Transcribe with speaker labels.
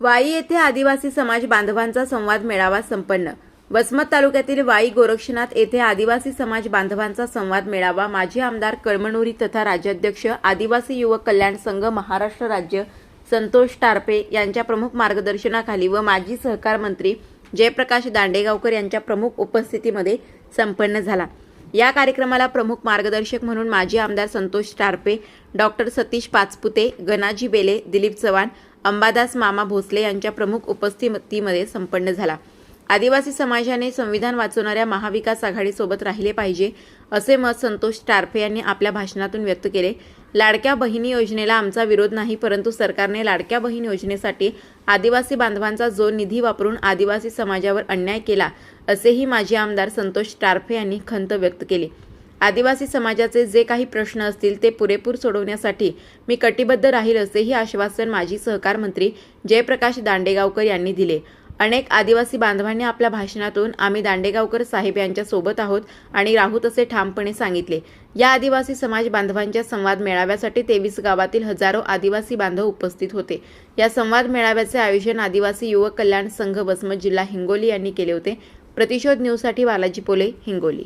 Speaker 1: वाई येथे आदिवासी समाज बांधवांचा संवाद मेळावा संपन्न. वसमत तालुक्यातील वाई गोरक्षनाथ येथे आदिवासी समाज बांधवांचा संवाद मेळावा माजी आमदार कळमनुरी तथा राज्याध्यक्ष आदिवासी युवक कल्याण संघ महाराष्ट्र राज्य संतोष टारपे यांच्या प्रमुख मार्गदर्शनाखाली व माजी सहकार मंत्री जयप्रकाश दांडेगावकर यांच्या प्रमुख उपस्थितीमध्ये संपन्न झाला. या कार्यक्रमाला प्रमुख मार्गदर्शक म्हणून माजी आमदार संतोष टारपे डॉक्टर सतीश पाचपुते गणाजी बेले दिलीप चव्हाण अंबादास मामा भोसले यांच्या प्रमुख उपस्थितीमध्ये संपन्न झाला. आदिवासी समाजाने संविधान वाचवणाऱ्या महाविकास आघाडीसोबत राहिले पाहिजे असे मत संतोष टारफे यांनी आपल्या भाषणातून व्यक्त केले. लाडक्या बहिणी योजनेला आमचा विरोध नाही परंतु सरकारने लाडक्या बहीण योजनेसाठी आदिवासी बांधवांचा जो निधी वापरून आदिवासी समाजावर अन्याय केला असेही माजी आमदार संतोष टारफे यांनी खंत व्यक्त केली. आदिवासी समाजाचे जे काही प्रश्न असतील ते पुरेपूर सोडवण्यासाठी मी कटिबद्ध राहील असेही आश्वासन माजी सहकार मंत्री जयप्रकाश दांडेगावकर यांनी दिले. अनेक आदिवासी बांधवांनी आपल्या भाषणातून आम्ही दांडेगावकर साहेब यांच्या सोबत आहोत आणि राहूत असे ठामपणे सांगितले. या आदिवासी समाज बांधवांच्या संवाद मेळाव्यासाठी तेवीस गावातील हजारो आदिवासी बांधव उपस्थित होते. या संवाद मेळाव्याचे आयोजन आदिवासी युवक कल्याण संघ वसमत जिल्हा हिंगोली यांनी केले होते. प्रतिशोध न्यूजसाठी बालाजी पोले हिंगोली.